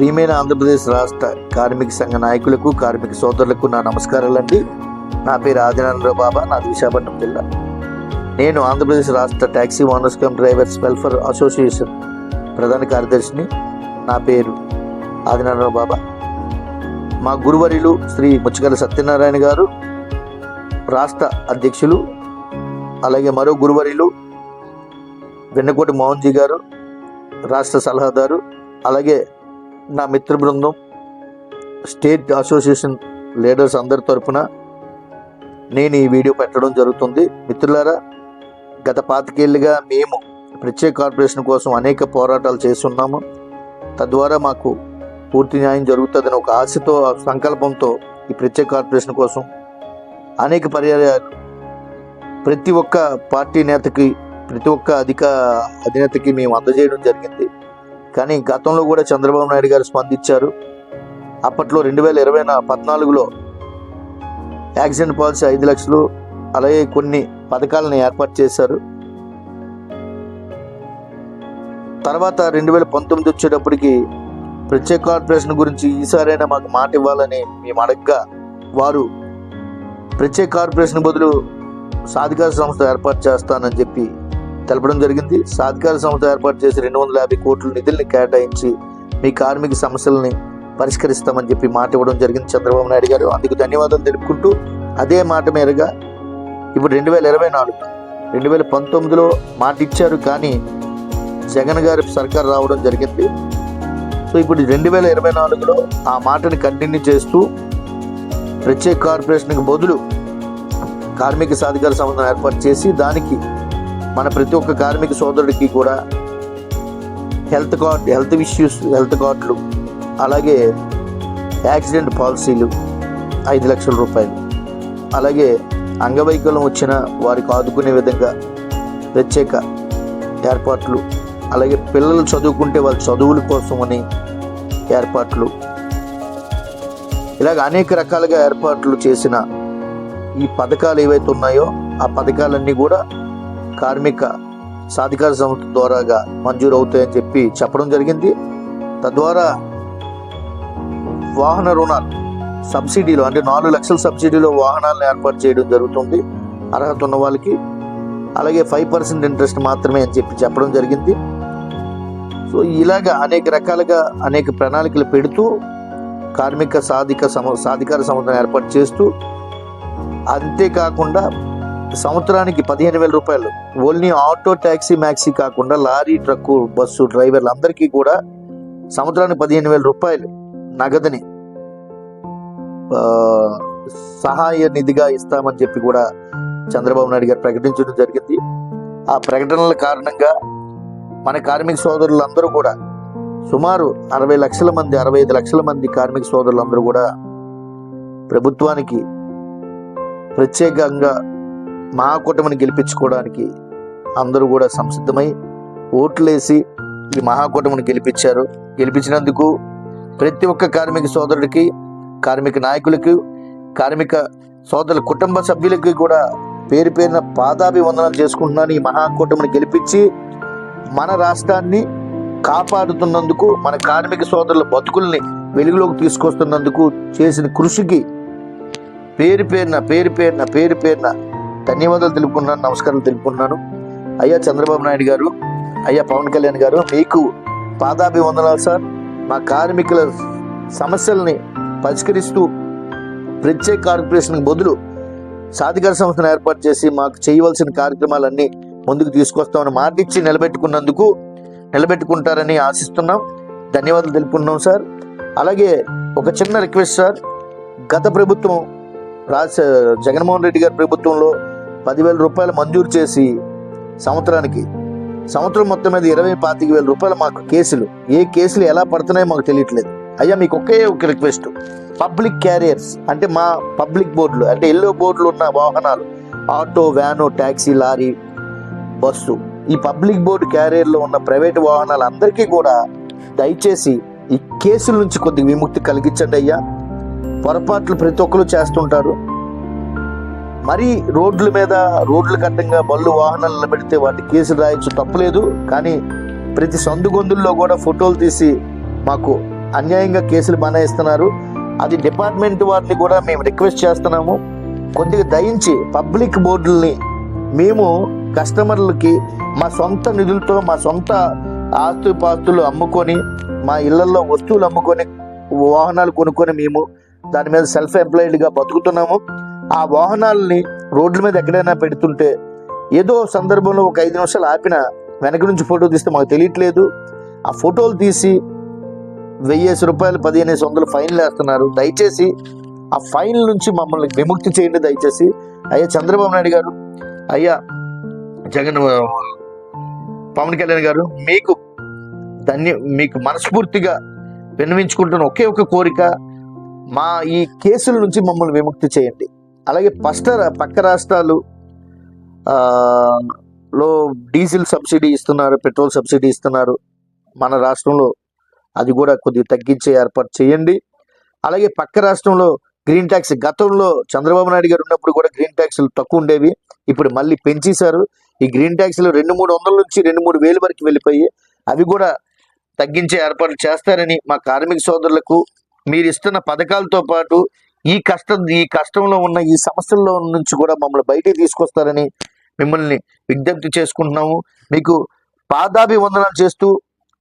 ప్రియమైన ఆంధ్రప్రదేశ్ రాష్ట్ర కార్మిక సంఘ నాయకులకు కార్మిక సోదరులకు నా నమస్కారాలండి. నా పేరు ఆదినారాయణరావు బాబా నాది విశాఖపట్నం జిల్లా. నేను ఆంధ్రప్రదేశ్ రాష్ట్ర taxi owners cum drivers welfare association ప్రధాన కార్యదర్శిని. నా పేరు ఆదినారాయణరావు బాబా. మా గురువర్యులు శ్రీ ముచ్చగల సత్యనారాయణ గారు రాష్ట్ర అధ్యక్షులు అలాగే మరో గురువర్యులు వెన్నకోటి మోహన్జీ గారు రాష్ట్ర సలహాదారు అలాగే నా మిత్ర బృందం స్టేట్ అసోసియేషన్ లీడర్స్ అందరి తరఫున నేను ఈ వీడియో పెట్టడం జరుగుతుంది. మిత్రులారా గత పాతికేళ్ళుగా మేము ప్రత్యేక కార్పొరేషన్ కోసం అనేక పోరాటాలు చేస్తున్నాము. తద్వారా మాకు పూర్తి న్యాయం జరుగుతుందని ఒక ఆశతో సంకల్పంతో ఈ ప్రత్యేక కార్పొరేషన్ కోసం అనేక పర్యాయాలు ప్రతి ఒక్క పార్టీ నేతకి ప్రతి ఒక్క అధిక అధినేతకి మేము అందజేయడం జరిగింది. కానీ గతంలో కూడా చంద్రబాబు నాయుడు గారు స్పందించారు. అప్పట్లో రెండు వేల ఇరవై పద్నాలుగులో యాక్సిడెంట్ పాలసీ ఐదు లక్షలు అలాగే కొన్ని పథకాలను ఏర్పాటు చేశారు. తర్వాత రెండు వేల పంతొమ్మిది వచ్చేటప్పటికి ప్రత్యేక కార్పొరేషన్ గురించి ఈసారైనా మాకు మాట ఇవ్వాలని మేము అడగగా వారు ప్రత్యేక కార్పొరేషన్ బదులు సాధికార సంస్థ ఏర్పాటు చేస్తానని చెప్పి తెలపడం జరిగింది. సాధికార సంస్థ ఏర్పాటు చేసి రెండు వందల యాభై కోట్ల నిధుల్ని కేటాయించి మీ కార్మిక సమస్యల్ని పరిష్కరిస్తామని చెప్పి మాట ఇవ్వడం జరిగింది చంద్రబాబు నాయుడు గారు. అందుకు ధన్యవాదాలు తెలుపుకుంటూ అదే మాట మేరగా ఇప్పుడు రెండు వేల ఇరవై నాలుగు రెండు వేల పంతొమ్మిదిలో మాట ఇచ్చారు కానీ జగన్ గారి సర్కార్ రావడం జరిగింది. సో ఇప్పుడు రెండు వేల ఇరవై నాలుగులో ఆ మాటని కంటిన్యూ చేస్తూ ప్రత్యేక కార్పొరేషన్కి బదులు కార్మిక సాధికార సంబంధం ఏర్పాటు చేసి దానికి మన ప్రతి ఒక్క కార్మిక సోదరుడికి కూడా health card health issues health కార్డులు అలాగే యాక్సిడెంట్ పాలసీలు ఐదు లక్షల రూపాయలు. అలాగే అంగవైకల్యం వచ్చిన వారికి ఆదుకునే విధంగా ప్రత్యేక ఏర్పాట్లు అలాగే పిల్లలు చదువుకుంటే వాళ్ళ చదువుల కోసమని ఏర్పాట్లు. ఇలాగ అనేక రకాలుగా ఏర్పాట్లు చేసిన ఈ పథకాలు ఏవైతే ఉన్నాయో ఆ పథకాలన్నీ కూడా కార్మిక సాధికార సంస్థ ద్వారాగా మంజూరు అవుతాయని చెప్పి చెప్పడం జరిగింది. తద్వారా వాహన రుణాలు సబ్సిడీలో అంటే నాలుగు లక్షల సబ్సిడీలో వాహనాలను ఏర్పాటు చేయడం జరుగుతుంది. అర్హత ఉన్న వాళ్ళకి అలాగే ఫైవ్ పర్సెంట్ ఇంట్రెస్ట్ మాత్రమే అని చెప్పి చెప్పడం జరిగింది. సో ఇలాగ అనేక రకాలుగా అనేక ప్రణాళికలు పెడుతూ కార్మిక సాధిక సమ సాధికార సంస్థను ఏర్పాటు చేస్తూ అంతేకాకుండా సంవత్సరానికి పదిహేను వేల రూపాయలు. ఓన్లీ ఆటో ట్యాక్సీ మ్యాక్సీ కాకుండా లారీ ట్రక్కు బస్సు డ్రైవర్లు అందరికీ కూడా సంవత్సరానికి పదిహేను వేల రూపాయలు నగదుని సహాయ నిధిగా ఇస్తామని చెప్పి కూడా చంద్రబాబు నాయుడు గారు ప్రకటించడం జరిగింది. ఆ ప్రకటనల కారణంగా మన కార్మిక సోదరులందరూ కూడా సుమారు అరవై లక్షల మంది అరవై ఐదు లక్షల మంది కార్మిక సోదరులందరూ కూడా ప్రభుత్వానికి ప్రత్యేకంగా మహాకూటమిని గెలిపించుకోవడానికి అందరూ కూడా సంసిద్ధమై ఓట్లేసి ఈ మహాకూటమిని గెలిపించారు. గెలిపించినందుకు ప్రతి ఒక్క కార్మిక సోదరుడికి కార్మిక నాయకులకు కార్మిక సోదరుల కుటుంబ సభ్యులకి కూడా పేరు పేరున పాదాభివందనాలు చేసుకుంటున్నాను. ఈ మహాకూటమిని గెలిపించి మన రాష్ట్రాన్ని కాపాడుతున్నందుకు మన కార్మిక సోదరుల బతుకుల్ని వెలుగులోకి తీసుకొస్తున్నందుకు చేసిన కృషికి పేరు పేరున పేరు పేరున పేరు పేరున ధన్యవాదాలు తెలుపుకున్నాను నమస్కారాలు తెలుపుకున్నాను అయ్యా చంద్రబాబు నాయుడు గారు అయ్యా పవన్ కళ్యాణ్ గారు మీకు పాదాభివందనాలు సార్. మా కార్మికుల సమస్యల్ని పరిష్కరిస్తూ ప్రత్యేక కార్పొరేషన్ బదులు సాధికార సంస్థను ఏర్పాటు చేసి మాకు చేయవలసిన కార్యక్రమాలన్నీ ముందుకు తీసుకొస్తామని మాట నిలబెట్టుకున్నందుకు నిలబెట్టుకుంటారని ఆశిస్తున్నాం. ధన్యవాదాలు తెలుపుకున్నాం సార్. అలాగే ఒక చిన్న రిక్వెస్ట్ సార్. గత ప్రభుత్వం రాజ జగన్మోహన్ రెడ్డి గారి ప్రభుత్వంలో పదివేల రూపాయలు మంజూరు చేసి సంవత్సరానికి. సంవత్సరం మొత్తం మీద ఇరవై పాతిక వేల రూపాయలు మాకు కేసులు. ఏ కేసులు ఎలా పడుతున్నాయో మాకు తెలియట్లేదు. అయ్యా మీకు ఒకే ఒక రిక్వెస్ట్. పబ్లిక్ క్యారియర్స్ అంటే మా పబ్లిక్ బోర్డులు అంటే ఎల్లో బోర్డులు ఉన్న వాహనాలు auto van taxi lorry bus ఈ పబ్లిక్ బోర్డు క్యారియర్లో ఉన్న ప్రైవేట్ వాహనాలు అందరికీ కూడా దయచేసి ఈ కేసుల నుంచి కొద్దిగా విముక్తి కలిగించండి అయ్యా. పొరపాట్లు ప్రతి ఒక్కరు చేస్తుంటారు. మరీ రోడ్ల మీద రోడ్లు కట్టంగా బళ్ళు వాహనాలు నిలబెడితే వాటి కేసులు రాయొచ్చు తప్పలేదు. కానీ ప్రతి సందుగొందుల్లో కూడా ఫోటోలు తీసి మాకు అన్యాయంగా కేసులు బనాయిస్తున్నారు అది డిపార్ట్మెంట్ వారిని కూడా మేము రిక్వెస్ట్ చేస్తున్నాము. కొద్దిగా దయించి పబ్లిక్ బోర్డుల్ని మేము కస్టమర్లకి మా సొంత నిధులతో మా సొంత ఆస్తుపాస్తులు అమ్ముకొని మా ఇళ్ళలో వస్తువులు అమ్ముకొని వాహనాలు కొనుక్కొని మేము దాని మీద సెల్ఫ్ ఎంప్లాయిడ్గా బతుకుతున్నాము. ఆ వాహనాలని రోడ్ల మీద ఎక్కడైనా పెడుతుంటే ఏదో సందర్భంలో ఒక ఐదు నిమిషాలు ఆపిన వెనక నుంచి ఫోటో తీస్తే మాకు తెలియట్లేదు. ఆ ఫోటోలు తీసి వెయ్యేసి రూపాయలు పదిహేను వందలు ఫైన్లు వేస్తున్నారు. దయచేసి ఆ ఫైన్ నుంచి మమ్మల్ని విముక్తి చేయండి దయచేసి. అయ్యా చంద్రబాబు నాయుడు గారు అయ్యా జగన్ పవన్ కళ్యాణ్ గారు మీకు ధన్య మీకు మనస్ఫూర్తిగా విన్నవించుకుంటున్న ఒకే ఒక కోరిక మా ఈ కేసుల నుంచి మమ్మల్ని విముక్తి చేయండి. అలాగే పష్ట పక్క రాష్ట్రాలు లో డీజిల్ సబ్సిడీ ఇస్తున్నారు పెట్రోల్ సబ్సిడీ ఇస్తున్నారు. మన రాష్ట్రంలో అది కూడా కొద్దిగా తగ్గించే ఏర్పాటు చేయండి. అలాగే పక్క రాష్ట్రంలో గ్రీన్ ట్యాక్స్ గతంలో చంద్రబాబు నాయుడు గారు ఉన్నప్పుడు కూడా గ్రీన్ ట్యాక్స్లు తక్కువ ఉండేవి. ఇప్పుడు మళ్ళీ పెంచేశారు. ఈ గ్రీన్ ట్యాక్స్లు రెండు మూడు వందల నుంచి రెండు మూడు వేలు వరకు వెళ్ళిపోయి అవి కూడా తగ్గించే ఏర్పాట్లు చేస్తారని మా కార్మిక సోదరులకు మీరు ఇస్తున్న పథకాలతో పాటు ఈ కష్టం ఈ కష్టంలో ఉన్న ఈ సమస్యల్లో నుంచి కూడా మమ్మల్ని బయటికి తీసుకొస్తారని మిమ్మల్ని విజ్ఞప్తి చేసుకుంటున్నాము. మీకు పాదాభివందనాలు చేస్తూ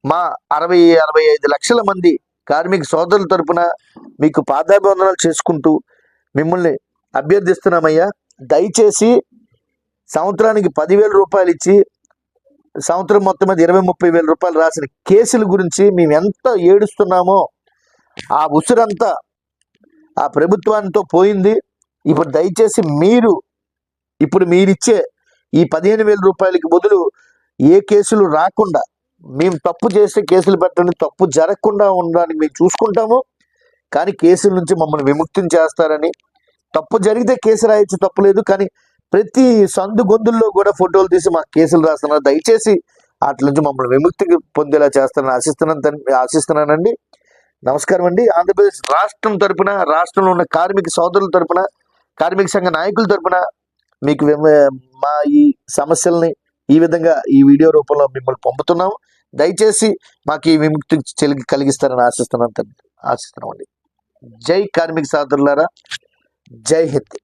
మా అరవై అరవై ఐదు లక్షల మంది కార్మిక సోదరుల తరపున మీకు పాదాభివందనాలు చేసుకుంటూ మిమ్మల్ని అభ్యర్థిస్తున్నామయ్యా. దయచేసి సంవత్సరానికి పదివేల రూపాయలు ఇచ్చి సంవత్సరం మొత్తం మీద ఇరవై ముప్పై వేల రూపాయలు రాసిన కేసుల గురించి మేము ఎంత ఏడుస్తున్నామో ఆ ఉసురంతా ఆ ప్రభుత్వానితో పోయింది. ఇప్పుడు దయచేసి మీరు ఇప్పుడు మీరిచ్చే ఈ పదిహేను వేల రూపాయలకి బదులు ఏ కేసులు రాకుండా మేము తప్పు చేస్తే కేసులు పెట్టండి తప్పు జరగకుండా ఉండడానికి మేము చూసుకుంటాము. కానీ కేసుల నుంచి మమ్మల్ని విముక్తిని చేస్తారని. తప్పు జరిగితే కేసు రాయొచ్చు తప్పు లేదు. కానీ ప్రతి సందు గొంతుల్లో కూడా ఫోటోలు తీసి మాకు కేసులు రాస్తున్నారు. దయచేసి వాటి నుంచి మమ్మల్ని విముక్తి పొందేలా చేస్తారని ఆశిస్తున్నాను ఆశిస్తున్నానండి. నమస్కారం అండి. ఆంధ్రప్రదేశ్ రాష్ట్రం తరపున రాష్ట్రంలో ఉన్న కార్మిక సోదరుల తరపున కార్మిక సంఘ నాయకుల తరపున మీకు మా ఈ సమస్యల్ని ఈ విధంగా ఈ వీడియో రూపంలో మిమ్మల్ని పంపుతున్నాము దయచేసి మాకు ఈ విముక్తి కలిగిస్తారని ఆశిస్తున్నాను ఆశిస్తున్నామండి జై కార్మిక సోదరులారా. జై హింద్.